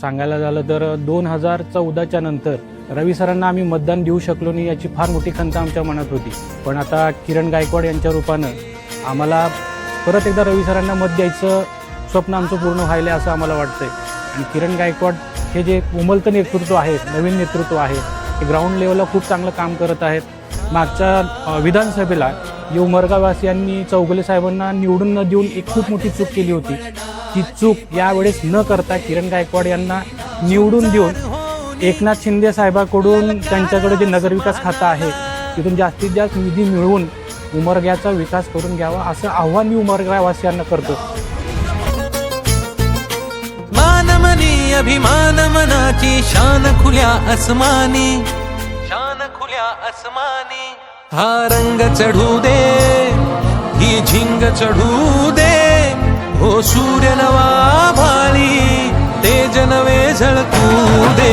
सांगायला झालं तर दोन हजार चौदाच्या नंतर रवी सरांना आम्ही मतदान देऊ शकलो नाही याची फार मोठी खंत आमच्या मनात होती. पण आता किरण गायकवाड यांच्या रूपानं आम्हाला परत एकदा रवी सरांना मत द्यायचं स्वप्न आमचं पूर्ण व्हायलं आहे असं आम्हाला वाटतंय. आणि किरण गायकवाड हे जे उमलतं नेतृत्व आहे नवीन नेतृत्व आहे ते ग्राउंड लेवलला खूप चांगलं काम करत आहेत. मागच्या विधानसभेला येऊ उमरगावासियांनी चौगले साहेबांना निवडून न देऊन एक खूप मोठी चूक केली होती. ती चूक यावेळेस न करता किरण गायकवाड यांना निवडून देऊन एकनाथ शिंदे साहेबाकडून त्यांच्याकडे जे नगरविकास खातं आहे तिथून जास्तीत जास्त निधी मिळवून उमरग्याचा विकास करून घ्यावा असं आव्हान मी उमरगावासियांना करतो. मानमनी अभिमान मनाची शान खुल्या अस्मानी शान खुल्या अस्मानी हा रंग चढू दे ही झिंग चढू दे. हो सूर्य नवा भाळी ते जनवे झळकू दे.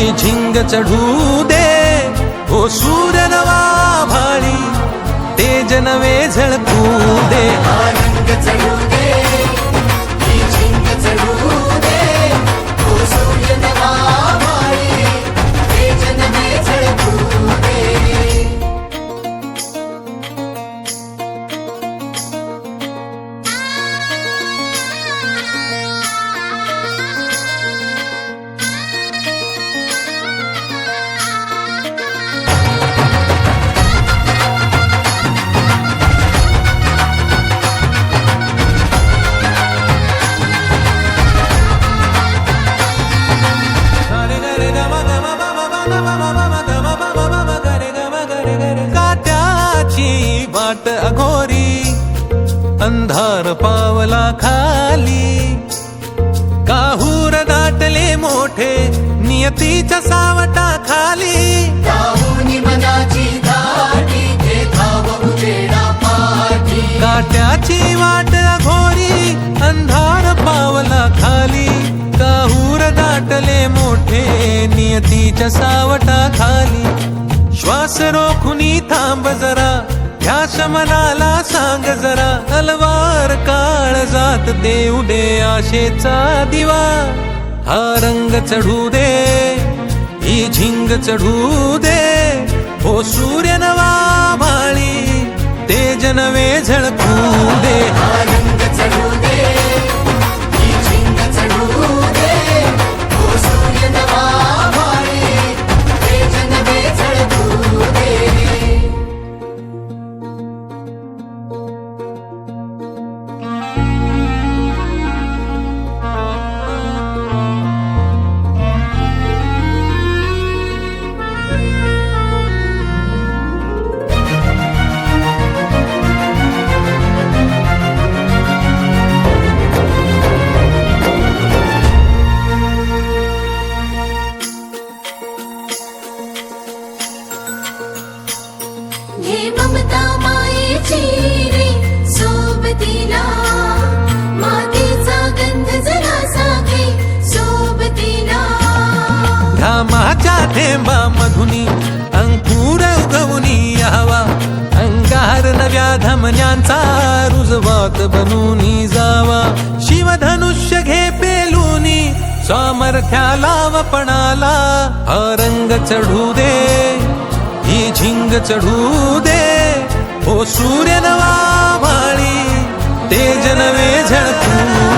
ही झिंग चढू दे. ओ सूर्य नवा भाळी तेज नवे झळकू दे. हा चढू दे. वाट अघोरी अंधार पावला खाली. काहूर दाटले मोठे नियतीच्या सावटा खाली. काट्याची वाट अघोरी अंधार पावला खाली. काहूर दाटले मोठे नियतीच्या सावटा खाली. श्वास रोखुनी थांब जरा ध्यास मनाला सांग जरा तलवार काळ जात देऊ दे आशेचा दिवा. हा रंग चढू दे ही झिंग चढू दे. हो सूर्य नवा हे ममता मायेची रे सोबतीला. गंध सोबतीला. घामाच्या थेंबा मधुनी अंकुर उगवनी यावा. अंगार नव्या धमन्यांचा रुजवात बनून जावा. शिवधनुष्य सामर्थ्याला व पणाला हा रंग चढू दे. ही झिंग चढू दे. हो सूर्य नवा माळी ते जनवे झळकू.